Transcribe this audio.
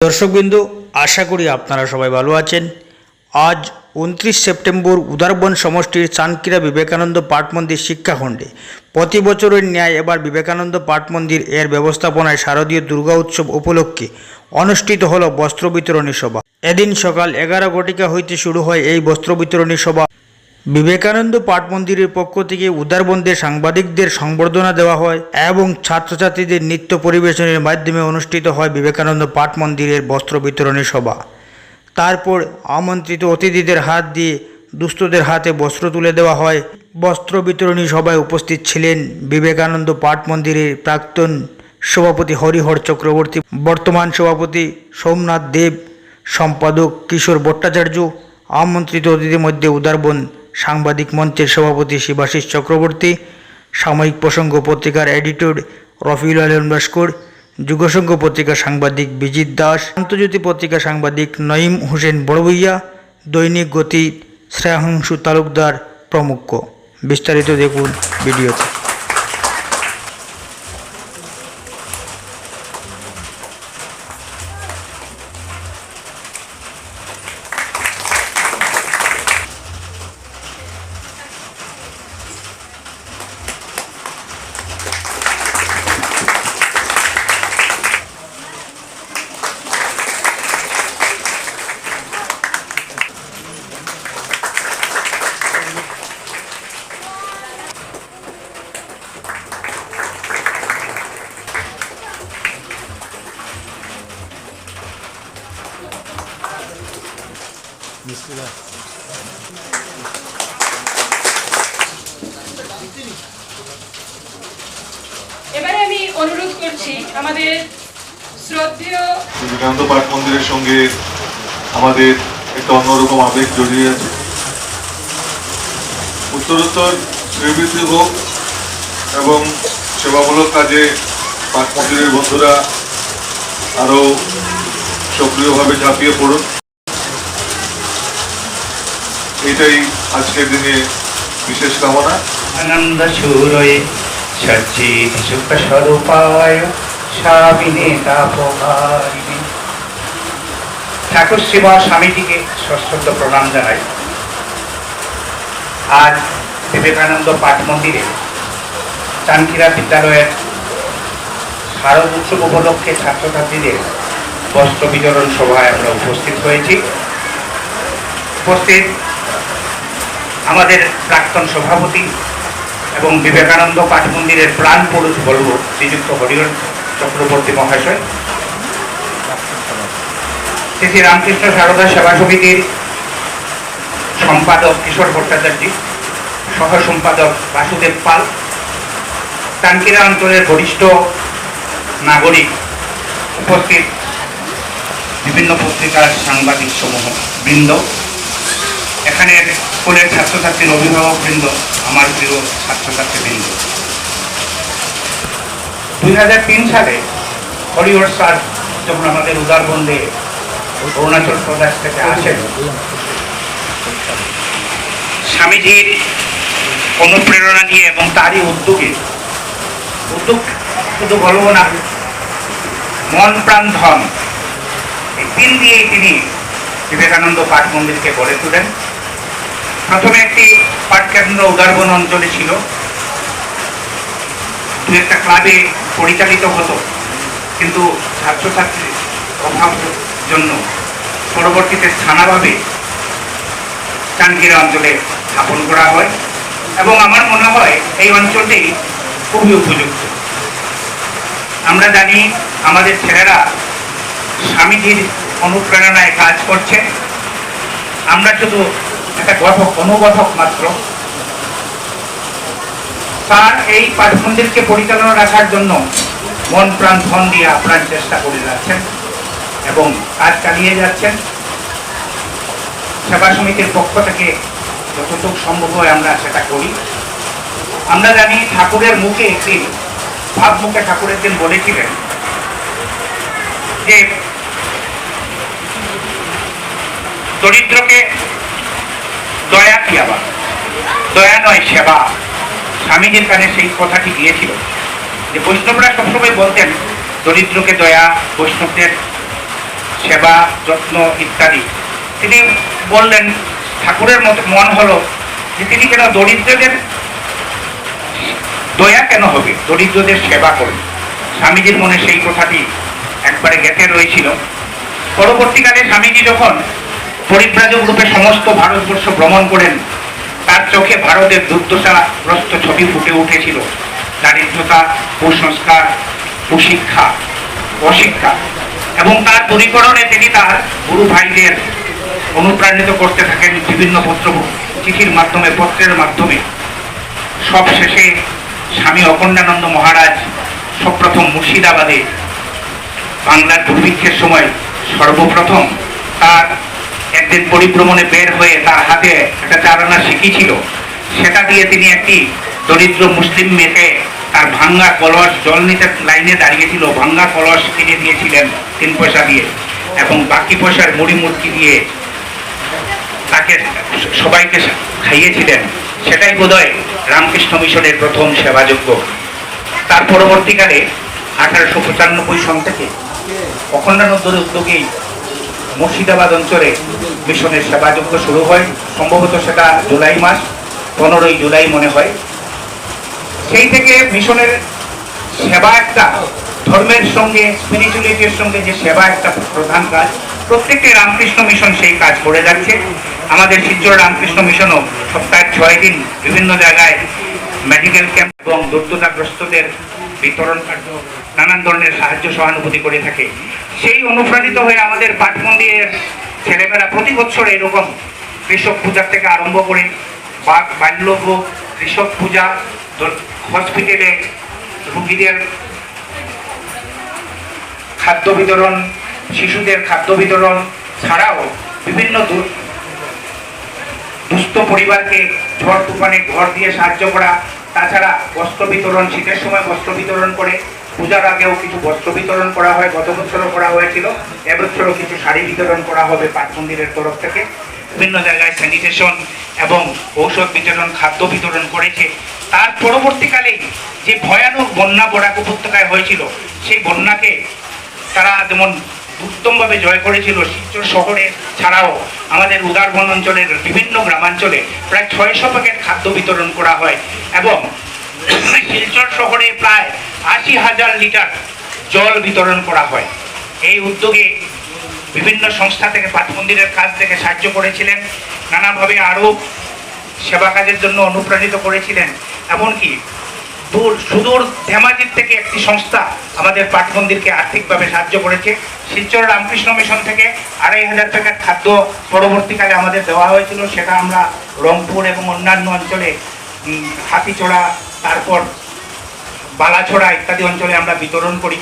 দর্শকবিন্দু, আশা করি আপনারা সবাই ভালো আছেন। আজ উনত্রিশ সেপ্টেম্বর উদারবন সমষ্টির চানকিরা বিবেকানন্দ পাঠ মন্দির শিক্ষাখণ্ডে প্রতি বছরের ন্যায় এবার বিবেকানন্দ পাঠ মন্দির এর ব্যবস্থাপনায় শারদীয় দুর্গা উৎসব উপলক্ষে অনুষ্ঠিত হল বস্ত্র বিতরণী সভা। এদিন সকাল এগারো ঘটিকা হইতে শুরু হয় এই বস্ত্র বিতরণী সভা। বিবেকানন্দ পাঠ মন্দিরের পক্ষ থেকে উদারবন্দের সাংবাদিকদের সংবর্ধনা দেওয়া হয় এবং ছাত্রছাত্রীদের নৃত্য পরিবেশনের মাধ্যমে অনুষ্ঠিত হয় বিবেকানন্দ পাঠ মন্দিরের বস্ত্র বিতরণী সভা। তারপর আমন্ত্রিত অতিথিদের হাত দিয়ে দুস্থদের হাতে বস্ত্র তুলে দেওয়া হয়। বস্ত্র বিতরণী সভায় উপস্থিত ছিলেন বিবেকানন্দ পাঠ মন্দিরের প্রাক্তন সভাপতি হরিহর চক্রবর্তী, বর্তমান সভাপতি সোমনাথ দেব, সম্পাদক কিশোর ভট্টাচার্য, আমন্ত্রিত অতিথির মধ্যে উদারবন সাংবাদিক মঞ্চের সভাপতি শিবাশিস চক্রবর্তী, সাময়িক প্রসঙ্গ পত্রিকার এডিটর রফিউল আলম লস্কর যুগসংঘ পত্রিকা সাংবাদিক বিজিত দাস, আন্তর্জাতিক পত্রিকা সাংবাদিক নঈম হোসেন বড়বইয়া দৈনিক গতি শ্রেয়াংশু তালুকদার প্রমুখ। বিস্তারিত দেখুন ভিডিওতে। এবারে আমি অনুরোধ করছি আমাদের শ্রদ্ধেয় বিবেকানন্দ পাঠ মন্দিরের সঙ্গে আমাদের একটা অন্যরকম আবেগ জড়িয়ে আছে। উত্তরোত্তর শ্রীবৃদ্ধি হোক এবং সেবামূলক কাজে পাঠ মন্দিরের বন্ধুরা আরও সক্রিয়ভাবে ঝাঁপিয়ে পড়ুন। এটাই আজকের দিনে বিশেষ কামনা। আনন্দ সুরয়ে সজ্জিত সুখ স্বরূপায় তাপকারিণী ঠাকুর শিবা স্বামীজিকে সশ্রদ্ধ প্রণাম জানাই। আজ বিবেকানন্দ পাঠ মন্দিরে চানকিরা বিদ্যালয়ের শারদ উৎসব উপলক্ষে ছাত্রছাত্রীদের বস্ত্র বিতরণ সভায় আমরা উপস্থিত হয়েছি। উপস্থিত আমাদের প্রাক্তন সভাপতি এবং বিবেকানন্দ পাঠ মন্দিরের প্রাণ পুরুষ বলব শ্রীযুক্ত হরিহর চক্রবর্তী মহাশয়। শ্রী রামকৃষ্ণ সারদা সেবা সমিতির সম্পাদক কিশোর ভট্টাচার্য, সহ সম্পাদক বাসুদেব পাল টাঙ্কিরা অঞ্চলের বরিষ্ঠ নাগরিক উপস্থিত বিভিন্ন পত্রিকার সাংবাদিক সমূহ বৃন্দ এখানে স্কুলের ছাত্রছাত্রীর অভিভাবক বৃন্দ আমার প্রিয় ছাত্রছাত্রী বৃন্দ দুই হাজার তিন সালে হরিহর স্যার যখন আমাদের উদারবন্দে অরুণাচল প্রদেশ থেকে আসেন, স্বামীজির অনুপ্রেরণা নিয়ে এবং তারই উদ্যোগে, উদ্যোগ শুধু বলব না, মন প্রাণ ধন, এই তিন দিয়েই তিনি বিবেকানন্দ পাঠ মন্দিরকে গড়ে তোলেন। প্রথমে একটি পাঠকেন্দ্র উদারবন অঞ্চলে ছিল। দু একটা ক্লাবে পরিচালিত হতো, কিন্তু ছাত্রছাত্রীর অভাবের জন্য পরবর্তীতে স্থানাভাবে চানকিরা অঞ্চলে স্থাপন করা হয় এবং আমার মনে হয় এই অঞ্চলটি খুবই উপযুক্ত। আমরা জানি আমাদের ছেলেরা স্বামীজির অনুপ্রেরণায় কাজ করছে। আমরা শুধু একটা গঠক অনুগঠক মাত্র। তার এই পাঠ মন্দিরকে পরিচালনা রাখার জন্য মন প্রাণ ধন দিয়ে আপ্রাণ চেষ্টা করে যাচ্ছেন এবং কাজ চালিয়ে যাচ্ছেন। সেবা সমিতির পক্ষ থেকে যতটুকু সম্ভব হয় আমরা সেটা করি। আমরা জানি ঠাকুরের মুখে একদিন ভাব মুখে ঠাকুরের বলেছিলেন যে, দরিদ্রকে দয়া কি আবার? দয়া নয়, সেবা। স্বামীজির কানে সেই কথাটি গিয়েছিল যে বৈষ্ণবরা সবসময় বলতেন, দরিদ্রকে দয়া, বৈষ্ণবদের সেবা, যত্ন ইত্যাদি। তিনি বললেন, ঠাকুরের মতো মন হলো যে তিনি কেন দরিদ্রদের দয়া কেন হবে? দরিদ্রদের সেবা করবে স্বামীজির মনে সেই কথাটি একবারে গেঁথে রয়েছিল। পরবর্তীকালে স্বামীজি যখন পরিব্রাজক রূপে সমস্ত ভারতবর্ষ ভ্রমণ করেন, তার চোখে ভারতের দুর্দশাগ্রস্ত ছবি ফুটে উঠেছিল। দারিদ্রতা, কুসংস্কার, কুশিক্ষা, অশিক্ষা এবং তার দূরীকরণে তিনি তার গুরু ভাইদের অনুপ্রাণিত করতে থাকেন বিভিন্ন পত্র চিঠির মাধ্যমে, পত্রের মাধ্যমে। সব শেষে স্বামী অখণ্ডানন্দ মহারাজ সপ্রথম মুর্শিদাবাদে বাংলার দুর্ভিক্ষের সময় সর্বপ্রথম তার একদিন পরিভ্রমণে বের হয়ে তার হাতে একটা চারানা শিখিছিল সেটা দিয়ে তিনি একটি দরিদ্র মুসলিম মেয়েকে তার ভাঙ্গা কলস, জল নিতে লাইনে দাঁড়িয়েছিল ভাঙ্গা কলস কিনে দিয়েছিলেন তিন পয়সা দিয়ে এবং বাকি পয়সার মুড়ি মুড়কি দিয়ে তাকে সবাইকে খাইয়েছিলেন। সেটাই বোধহয় রামকৃষ্ণ মিশনের প্রথম সেবাযোগ্য তার পরবর্তীকালে আঠারোশো পঁচানব্বই সন থেকে অখণ্ডানন্দর উদ্যোগেই মুর্শিদাবাদ অঞ্চলে মিশনের সেবাযজ্ঞ শুরু হয়। সম্ভবত সেটা জুলাই মাস, পনেরোই জুলাই মনে হয়। সেই থেকে মিশনের সেবা একটা, ধর্মের সঙ্গে, স্পিরিচুয়ালিটির সঙ্গে যে সেবা একটা প্রধান কাজ, প্রত্যেকটি রামকৃষ্ণ মিশন সেই কাজ করে যাচ্ছে। আমাদের শিলচর রামকৃষ্ণ মিশনও সপ্তাহে ছয় দিন বিভিন্ন জায়গায় মেডিকেল ক্যাম্প এবং দুর্দশাগ্রস্তদের বিতরণ কার্য নানান ধরনের সাহায্য সহানুভূতি করে থাকে। সেই অনুপ্রাণিত হয়ে আমাদের পাঠ মন্দিরের ছেলেমেয়েরা প্রতি বছর এরকম কৃষক পূজার থেকে আরম্ভ করে বাঘ বাল্যভোগ কৃষক পূজা হসপিটালে রুগীদের খাদ্য বিতরণ, শিশুদের খাদ্য বিতরণ ছাড়াও বিভিন্ন দুস্থ পরিবারকে ঝড় তুফানে ঘর দিয়ে সাহায্য করা তাছাড়া বস্ত্র বিতরণ, শীতের সময় বস্ত্র বিতরণ করে। পূজার আগেও কিছু বস্ত্র বিতরণ করা হয় গত বছরও করা হয়েছিল। এবছরও কিছু শাড়ি বিতরণ করা হবে পাট মন্দিরের তরফ থেকে। বিভিন্ন জায়গায় স্যানিটেশন এবং ঔষধ বিতরণ, খাদ্য বিতরণ করেছে। তার পরবর্তীকালে যে ভয়ানক বন্যা বরাক উপত্যকায় হয়েছিল, সেই বন্যাকে তারা যেমন উত্তমভাবে জয় করেছিল শিলচর শহরে ছাড়াও আমাদের উদারবন অঞ্চলের বিভিন্ন গ্রামাঞ্চলে প্রায় ছয়শো প্যাকেট খাদ্য বিতরণ করা হয় এবং শিলচর শহরে প্রায় আশি হাজার লিটার জল বিতরণ করা হয়। এই উদ্যোগে বিভিন্ন সংস্থা থেকে পাঠ মন্দিরের কাজ থেকে সাহায্য করেছিলেন, নানাভাবে আরও সেবা কাজের জন্য অনুপ্রাণিত করেছিলেন, এমনকি দূর সুদূর ধেমাজির থেকে একটি সংস্থা আমাদের পাঠ মন্দিরকে আর্থিকভাবে সাহায্য করেছে। শিলচর রামকৃষ্ণ মিশন থেকে আড়াই হাজার টাকার খাদ্য পরবর্তীকালে আমাদের দেওয়া হয়েছিল। সেটা আমরা রংপুর এবং অন্যান্য অঞ্চলে হাতিচড়া তারপর বালাছড়া ইত্যাদি অঞ্চলে আমরা বিতরণ করি।